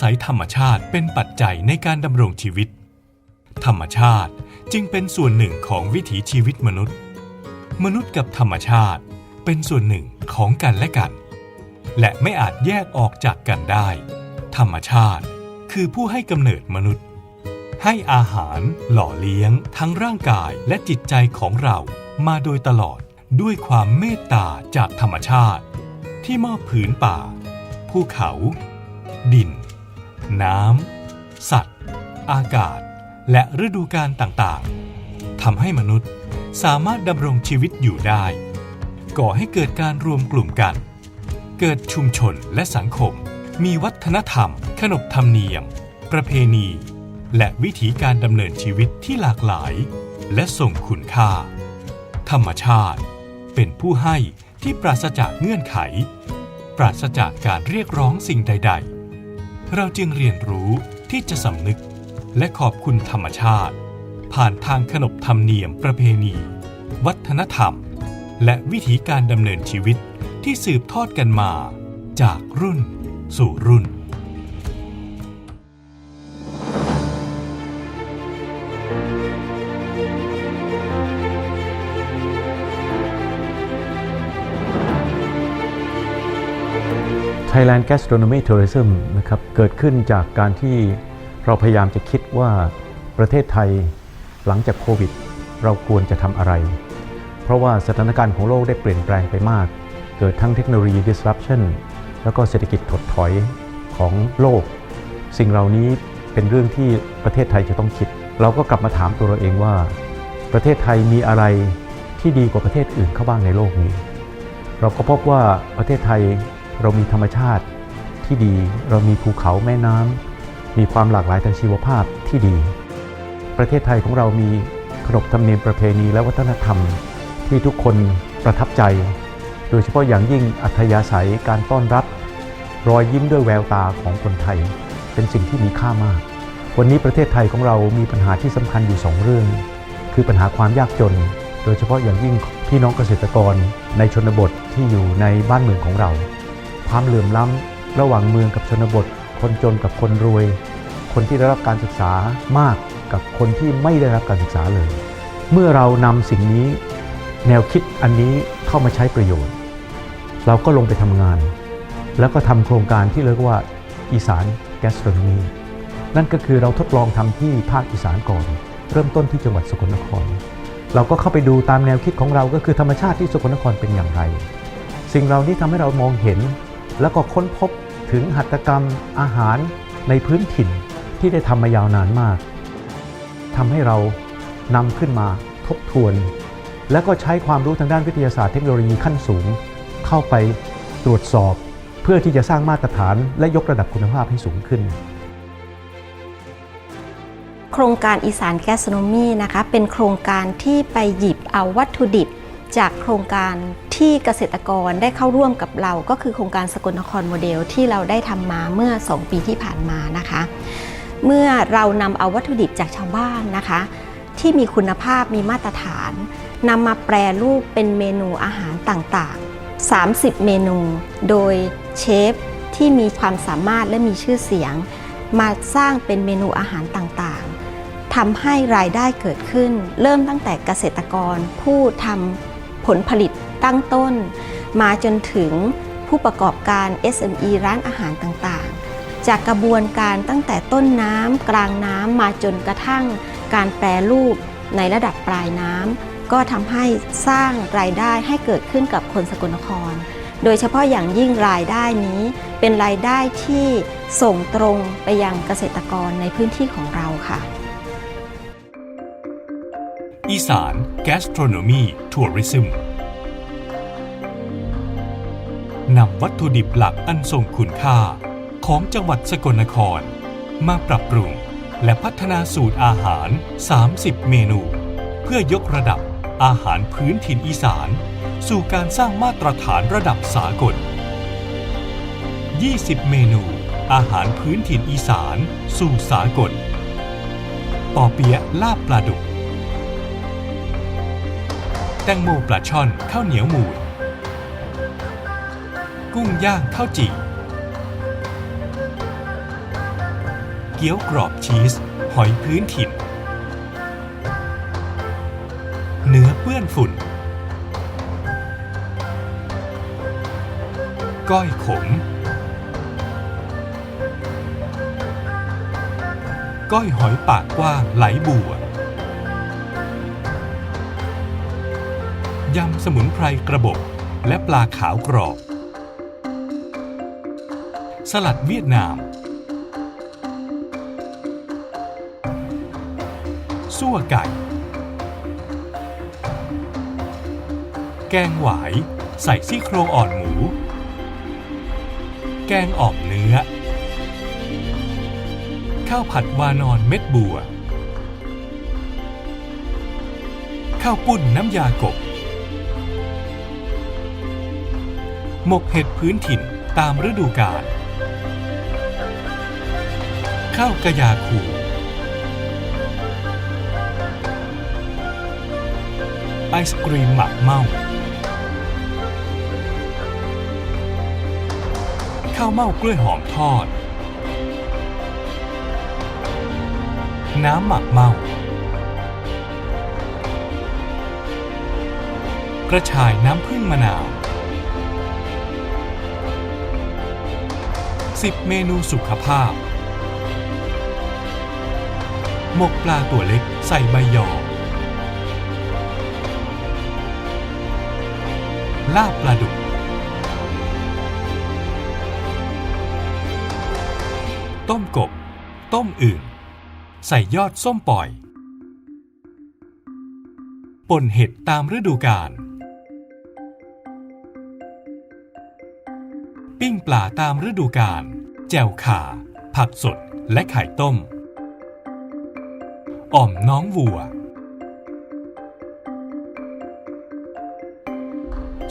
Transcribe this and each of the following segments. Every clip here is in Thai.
ศัยธรรมชาติเป็นปัจจัยในการดำรงชีวิต ธรรมชาติจึงเป็นส่วนหนึ่งของวิถีชีวิตมนุษย์ มนุษย์กับธรรมชาติเป็นส่วนหนึ่งของกันและกัน และไม่อาจแยกออกจากกันได้ ธรรมชาติคือผู้ให้กำเนิดมนุษย์ ให้อาหารหล่อเลี้ยงทั้งร่างกายและจิตใจของเรามาโดยตลอดด้วยความเมตตาจากธรรมชาติ ที่มอบผืนป่า ภูเขา ดิน น้ำ สัตว์ อากาศ และฤดูกาลต่างๆทำให้มนุษย์สามารถดำรงชีวิตอยู่ได้ ก่อให้เกิดการรวมกลุ่มกัน เกิดชุมชนและสังคม มีวัฒนธรรม ขนบธรรมเนียม ประเพณี และวิถีการดำเนินชีวิตที่หลากหลาย และส่งคุณค่า ธรรมชาติ เป็นผู้ให้ที่ปราศจากเงื่อนไข ปราศจากการเรียกร้องสิ่งใด ๆ เราจึงเรียนรู้ที่จะสำนึกและขอบคุณธรรมชาติ ผ่านทางขนบธรรมเนียมประเพณี วัฒนธรรม และวิถีการดำเนินชีวิตที่สืบทอดกันมา จากรุ่นสู่รุ่น Thailand Gastronomy Tourism นะครับเกิดขึ้นจากการที่เราพยายามจะคิดว่าประเทศไทยหลังจากโควิด เราควรจะทำอะไร เพราะว่าสถานการณ์ของโลกได้เปลี่ยนแปลงไปมาก เกิดทั้งเทคโนโลยี disruption แล้วก็เศรษฐกิจถดถอยของโลก สิ่งเหล่านี้เป็นเรื่องที่ประเทศไทยจะต้องคิด เราก็กลับมาถามตัวเราเองว่า ประเทศไทยมีอะไรที่ดีกว่าประเทศอื่นเข้าบ้างในโลกนี้ เราก็พบว่าประเทศไทย เรามีธรรมชาติที่ดี เรามีภูเขาแม่น้ำมีความหลากหลายทางชีวภาพที่ดี ประเทศไทยของเรามีขนบธรรมเนียมประเพณีและวัฒนธรรม ที่ทุกคนประทับใจ โดยเฉพาะอย่างยิ่งอัธยาศัยการต้อนรับ รอยยิ้มด้วยแววตาของคนไทย เป็นสิ่งที่มีค่ามาก วันนี้ประเทศไทยของเรามีปัญหาที่สำคัญอยู่สองเรื่อง คือปัญหาความยากจน โดยเฉพาะอย่างยิ่งพี่น้องเกษตรกรในชนบทที่อยู่ในบ้านเมืองของเรา ความเหลื่อมล้ำ ระหว่างเมืองกับชนบท คนจนกับคนรวย คนที่ได้รับการศึกษามากกับคนที่ไม่ได้รับการศึกษาเลย เมื่อเรานำสิ่งนี้แนวคิดอันนี้เข้ามาใช้ประโยชน์ เราก็ลงไปทำงาน แล้วก็ทำโครงการที่เรียกว่าอีสานแกสโตรมีนั่นก็คือเราทดลองทำที่ภาคอีสานก่อน เริ่มต้นที่จังหวัดสกลนคร เราก็เข้าไปดูตามแนวคิดของเราก็คือธรรมชาติที่สกลนครเป็นอย่างไร สิ่งเหล่านี้ทำให้เรามองเห็น แล้วก็ค้นพบถึงหัตถกรรมอาหารในพื้นถิ่นที่ได้ทำมายาวนานมากทำให้เรานำขึ้นมาทบทวน แล้วก็ใช้ความรู้ทางด้านวิทยาศาสตร์เทคโนโลยีขั้นสูง เข้าไปตรวจสอบ เพื่อที่จะสร้างมาตรฐานและยกระดับคุณภาพให้สูงขึ้น โครงการอีสานแกสโนมีนะคะเป็นโครงการที่ไปหยิบเอาวัตถุดิบ จากโครงการที่เกษตรกรได้เข้าร่วมกับเรา ก็คือโครงการสกลนครโมเดลที่เราได้ทำมาเมื่อ 2 ปีที่ผ่านมานะคะ เมื่อเรานำเอาวัตถุดิบจากชาวบ้านนะคะ ที่มีคุณภาพมีมาตรฐานนำมาแปรรูปเป็นเมนูอาหารต่างๆ 30 เมนู โดยเชฟที่มีความสามารถและมีชื่อเสียง มาสร้างเป็นเมนูอาหารต่างๆทำให้รายได้เกิดขึ้น เริ่มตั้งแต่เกษตรกรผู้ทำ ผลผลิตตั้งต้น มาจนถึงผู้ประกอบการ SME ร้านอาหารต่างๆ จากกระบวนการตั้งแต่ต้นน้ำกลางน้ำมาจนกระทั่งการแปรรูปในระดับปลายน้ำก็ทำให้สร้างรายได้ให้เกิดขึ้นกับคนสกลนคร โดยเฉพาะอย่างยิ่งรายได้นี้ เป็นรายได้ที่ส่งตรงไปยังเกษตรกรในพื้นที่ของเราค่ะ อีสาน Gastronomy Tourism นำวัตถุดิบหลักอันทรงคุณค่า ของจังหวัดสกลนคร มาปรับปรุง และพัฒนาสูตรอาหาร 30 เมนู เพื่อยกระดับอาหารพื้นถิ่นอีสาน สู่การสร้างมาตรฐานระดับสากล 20 เมนู อาหารพื้นถิ่นอีสาน สู่สากล ปอเปี๊ยะลาบปลาดุก แตงโมปลาช่อนข้าวเหนียวหมูนกุ้งย่างข้าวจี่กี๊ยวกรอบชีส หอยพื้นถิ่น เนื้อเปื้อนฝุ่น ก้อยขม ก้อยหอยปากกว้างไหลบัว ยำสมุนไพรกระบบและปลาขาวกรอบ สลัดเวียดนาม ซั่วไก่ แกงหวาย ใส่ซี่โครงอ่อนหมู แกงอ่อมเนื้อ ข้าวผัดวานอนเม็ดบัว ข้าวปุ้นน้ำยากบ หมกเห็ดพื้นถิ่นตามฤดูกาล ข้าวกะยาคูไอศกรีมหมักเมาข้าวเม่ากล้วยหอมทอด น้ำหมักเมา กระชายน้ำผึ้งมะนาว 10 เมนูสุขภาพ หมกปลาตัวเล็กใส่ใบยอลาบปลาดุก ต้มกบ ต้มอื่น ใส่ยอดส้มปล่อย ป่นเห็ดตามฤดูกาล ปิ้งปลาตามฤดูกาล แจ่วข่า ผักสด และไข่ต้ม อ่อมน้องวัว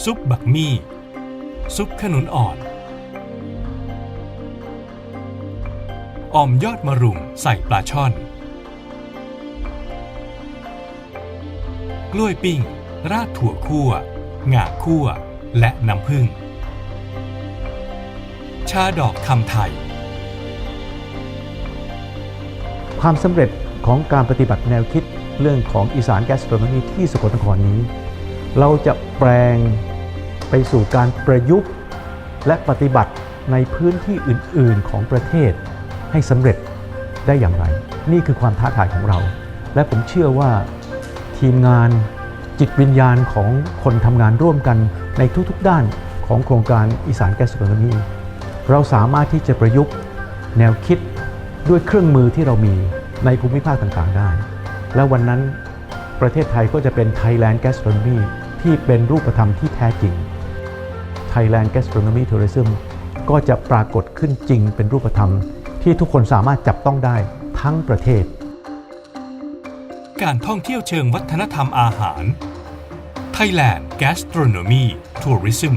ซุปบักมี่ ซุปขนุนอ่อน อ่อมยอดมะรุมใส่ปลาช่อน กล้วยปิ้ง ราดถั่วคั่ว งาคั่ว และน้ำผึ้งาดอกคำไทย ความสำเร็จของการปฏิบัติแนวคิดเรื่องของอีสานแกสโตรโนมีที่สกลนครนี้ เราจะแปลงไปสู่การประยุกต์และปฏิบัติในพื้นที่อื่น ๆ ของประเทศให้สำเร็จได้อย่างไร นี่คือความท้าทายของเรา และผมเชื่อว่าทีมงานจิตวิญญาณของคนทำงานร่วมกันในทุก ๆ ด้านของโครงการอีสานแกสโตรโนมี เราสามารถที่จะประยุกต์แนวคิดด้วยเครื่องมือที่เรามีในภูมิภาคต่างๆได้ และวันนั้นประเทศไทยก็จะเป็น Thailand Gastronomy ที่เป็นรูปธรรมที่แท้จริง Thailand Gastronomy Tourism ก็จะปรากฏขึ้นจริงเป็นรูปธรรม ที่ทุกคนสามารถจับต้องได้ทั้งประเทศ การท่องเที่ยวเชิงวัฒนธรรมอาหาร Thailand Gastronomy Tourism